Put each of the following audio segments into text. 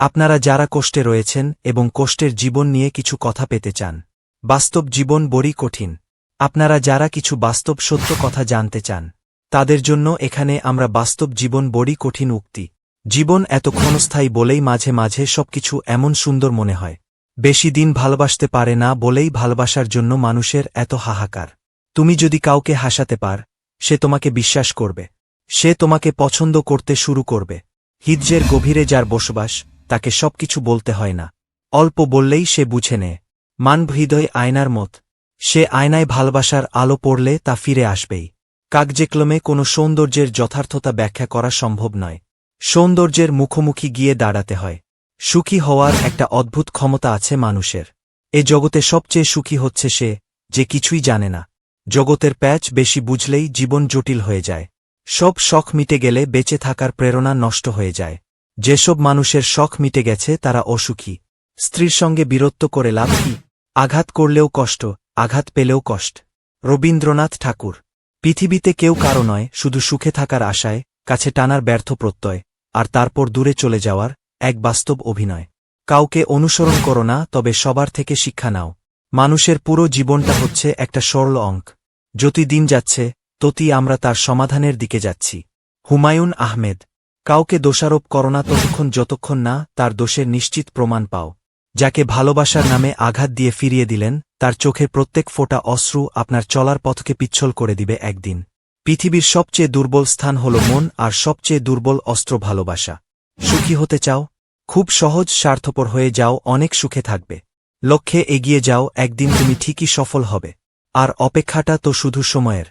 আপনারা যারা কষ্টে রয়েছেন এবং কষ্টের জীবন নিয়ে কিছু কথা পেতে চান, বাস্তব জীবন বড়ই কঠিন। আপনারা যারা কিছু বাস্তব সত্য কথা জানতে চান, তাদের জন্য এখানে আমরা বাস্তব জীবন বড়ই কঠিন উক্তি। জীবন এত ক্ষণস্থায়ী বলেই মাঝে মাঝে সবকিছু এমন সুন্দর মনে হয়। বেশি দিন ভালোবাসতে পারে না বলেই ভালোবাসার জন্য মানুষের এত হাহাকার। তুমি যদি কাউকে হাসাতে পার, সে তোমাকে বিশ্বাস করবে। সে তোমাকে পছন্দ করতে শুরু করবে। হিজ্জের গভীরে যার বসবাস তাকে সবকিছু বলতে হয় না। অল্প বললেই সে বুঝে নেয়। মানব হৃদয় আয়নার মত। সে আয়নায় ভালবাসার আলো পড়লে তা ফিরে আসবেই। কাকজেক্লমে কোনো সৌন্দর্যের যথার্থতা ব্যাখ্যা করা সম্ভব নয়। সৌন্দর্যের মুখোমুখি গিয়ে দাঁড়াতে হয়। সুখী হওয়ার একটা অদ্ভুত ক্ষমতা আছে মানুষের। এ জগতে সবচেয়ে সুখী হচ্ছে সে, যে কিছুই জানে না। জগতের প্যাচ বেশি বুঝলেই জীবন জটিল হয়ে যায়। সব শখ মিটে গেলে বেঁচে থাকার প্রেরণা নষ্ট হয়ে যায়। যেসব মানুষের শখ মিটে গেছে তারা অসুখী। স্ত্রীর সঙ্গে বীরত্ব করে লাভ কি? আঘাত করলেও কষ্ট, আঘাত পেলেও কষ্ট। রবীন্দ্রনাথ ঠাকুর। পৃথিবীতে কেউ কারও নয়, শুধু সুখে থাকার আশায়, কাছে টানার ব্যর্থ প্রত্যয়, আর তারপর দূরে চলে যাওয়ার এক বাস্তব অভিনয়। কাউকে অনুসরণ করো না, তবে সবার থেকে শিক্ষা নাও। মানুষের পুরো জীবনটা হচ্ছে একটা সরল অঙ্ক। যতি দিন যাচ্ছে ততি আমরা তার সমাধানের দিকে যাচ্ছি। হুমায়ুন আহমেদ। কাউকে দোষারোপ করো না ততক্ষণ যতক্ষণ না তার দোষের নিশ্চিত প্রমাণ পাও। যাকে ভালোবাসার নামে আঘাত দিয়ে ফিরিয়ে দিলেন, তার চোখে প্রত্যেক ফোঁটা অশ্রু আপনার চলার পথকে পিচ্ছল করে দিবে একদিন। পৃথিবীর সবচেয়ে দুর্বল স্থান হল মন আর সবচেয়ে দুর্বল অস্ত্র ভালোবাসা। সুখী হতে চাও? খুব সহজ স্বার্থপর হয়ে যাও, অনেক সুখে থাকবে। লক্ষ্যে এগিয়ে যাও, একদিন তুমি ঠিকই সফল হবে। আর অপেক্ষাটা তো শুধু সময়ের।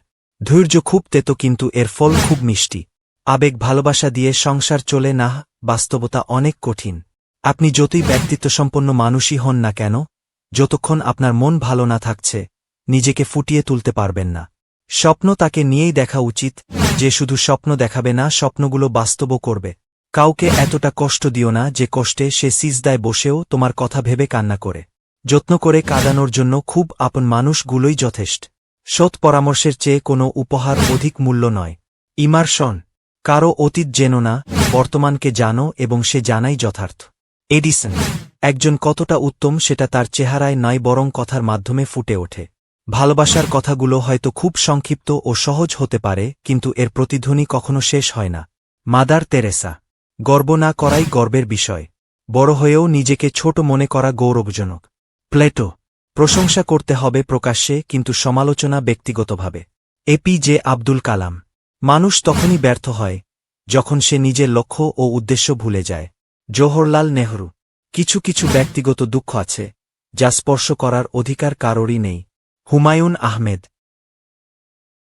ধৈর্য খুব তেতো কিন্তু এর ফল খুব মিষ্টি। আবেগ ভালোবাসা দিয়ে সংসার চলে না, বাস্তবতা অনেক কঠিন। আপনি যতই ব্যক্তিত্বসম্পন্ন মানুষই হন না কেন, যতক্ষণ আপনার মন ভালো না থাকছে, নিজেকে ফুটিয়ে তুলতে পারবেন না। স্বপ্ন তাকে নিয়েই দেখা উচিত, যে শুধু স্বপ্ন দেখাবে না, স্বপ্নগুলো বাস্তবও করবে। কাউকে এতটা কষ্ট দিও না, যে কষ্টে সে সিজদায় বসেও তোমার কথা ভেবে কান্না করে। যত্ন করে কাঁদানোর জন্য খুব আপন মানুষগুলোই যথেষ্ট। সৎ পরামর্শের চেয়ে কোনো উপহার অধিক মূল্য নয়। ইমার্শন কারও অতীত জেনো না, বর্তমানকে জানো এবং সে জানাই যথার্থ। এডিসন, একজন কতটা উত্তম সেটা তার চেহারায় নয় বরং কথার মাধ্যমে ফুটে ওঠে। ভালোবাসার কথাগুলো হয়তো খুব সংক্ষিপ্ত ও সহজ হতে পারে, কিন্তু এর প্রতিধ্বনি কখনো শেষ হয় না। মাদার তেরেসা, গর্ব না করাই গর্বের বিষয়। বড় হয়েও নিজেকে ছোট মনে করা গৌরবজনক। প্লেটো, প্রশংসা করতে হবে প্রকাশ্যে, কিন্তু সমালোচনা ব্যক্তিগতভাবে। এপি জে আব্দুল কালাম মানুষ তখনই ব্যর্থ হয়, যখন সে নিজের লক্ষ্য ও উদ্দেশ্য ভুলে যায়। জওহরলাল নেহরু, কিছু কিছু ব্যক্তিগত দুঃখ আছে, যা স্পর্শ করার অধিকার কারোরই নেই। হুমায়ুন আহমেদ